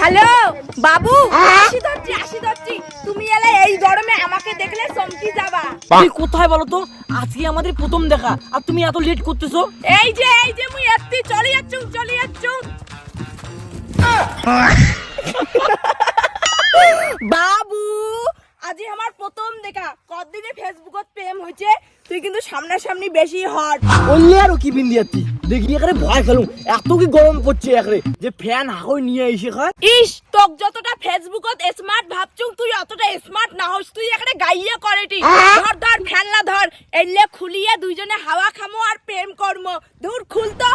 Hello বাবু আসি ধরছি আসি ধরছি। তুমি এলে এই গরমে আমাকে দেখলে চমকি যাবা। তুই কোথায় বলো তো? আজকে আমাদের প্রথম দেখা। আর তুমি এত লেট করতেছো? এই যে এই যে মুই এত্তি চলে যাচ্ছু চলে যাচ্ছু। বাবু আজি আমার প্রথম দেখা। কতদিনে ফেসবুকত প্রেম হয়েছে? তুই কিন্তু সামনাসামনি বেশি হট অন্য আরও কি বিন্দি আতি? দেখি এখানে ভয় খেলুম। এত কি গরম পড়ছে এখানে? যে ফ্যান হাওয়াই নিয়ে এসে খায় ইস তোক যতটা ফেসবুকত স্মার্ট ভাবছুং তুই অতটা স্মার্ট না হস। তুই এখানে গাইয়ে করেটি ধর ধর ফ্যানলা ধর। এলে খুলিয়ে দুইজনে হাওয়া খামো আর প্রেম কর্ম। ধুর খুলতো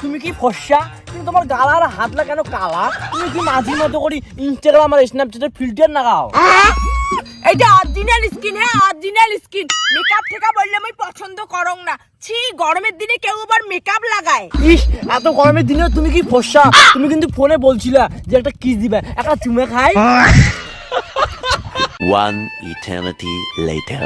তুমি কি ফর্সা কিন্তু তোমার গালা আর হাতলা কেন কালা? তুমি কি মাঝি মতো করি ইনস্টাগ্রাম আর স্ন্যাপচ্যাটের ফিল্টার লাগাও? এইটা অরিজিনাল স্কিন হ্যাঁ অরিজিনাল স্কিন মেকআপ থেকে বললে আমি পছন্দ করং না। ছি গরমের দিনে কেউ আবার মেকআপ লাগায়। ইস এত গরমের দিনে তুমি কি ফর্সা তুমি কিন্তু ফোনে বলছিলা যে একটা কিস দিবে। একটা চুমে খাই। One eternity later.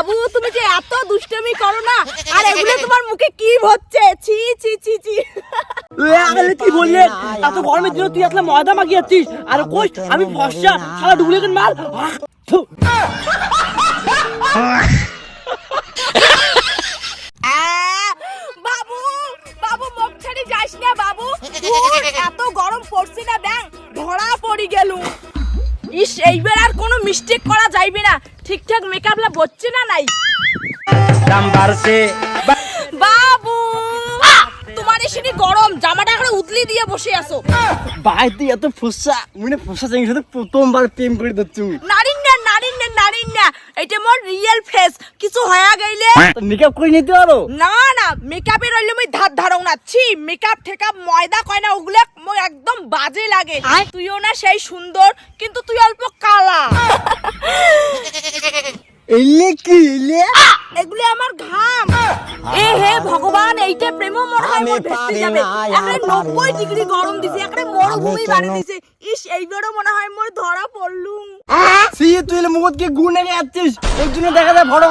বাবু তুমি যে এত দুষ্টমি করো না আর এগুলো তোমার মুখে কি হচ্ছে? ছি ছি ছি ছি। আরে কি বললেন এত গরমের দিনে তুই আসলে ময়দা মাগি যাচ্ছিস? আর কই আমি ফর্সা সারা ডুপ্লিকেট মাল। বাবু বাবু মুখ ছাড়ি যাস না বাবু। এত গরম পড়ছে না ব্যাং ধরা পড়ি গেল ইস এইবার আর কোনো মিস্টেক করা যাইবে না। ঠিকঠাক মেকআপ লা বচ্ছে না নাই? দাম বাড়ছে বাবু! তোমার এসে গরম জামাটা এখন উতলি দিয়ে বসে আছো। বাড়িতে এত ফুসা। মানে ফুসা জিনিস প্রথমবার প্রেম করে দিচ্ছ নারী না নারী না নারী না। এটা মোর রিয়েল ফেস কিছু হয়া গেলে মেকআপ নিতে পারো না না মেকআপে রইলে মই ধার ধারও না। ছি মেকআপ ঠেকা ময়দা কয় না ওগুলো মই একদম বাজে লাগে। তুইও না সেই সুন্দর কিন্তু তুই অল্প কালা। এলে কি এলে? এগুলো আমার ঘাম। এ হে ভগবান এইটা প্রেম মনে হয় মোর ভেস্তে যাবে। এখানে নব্বই ডিগ্রি গরম দিছে এখানে মরুভূমি বানিয়ে দিছে। ইস এইবারও মনে হয় মোর ধরা সি তুই মুখত কি গুণ এনে যাচ্ছিস ওই জন্য দেখা যায় বড়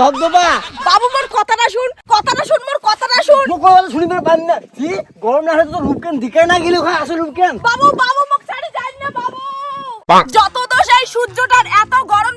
ধবধবা বাবু মোর কথাটা শুন কথাটা শুন মোর কথাটা শুন। মুখ কথা শুনি তোর পান না। কি গরম না হলে তো রূপকেন দিকে না গেলি ওখানে আসল রূপকেন। বাবু বাবু মুখ ছাড়ি যাই না বাবু। যত দোষ এই সূর্যটার এত গরম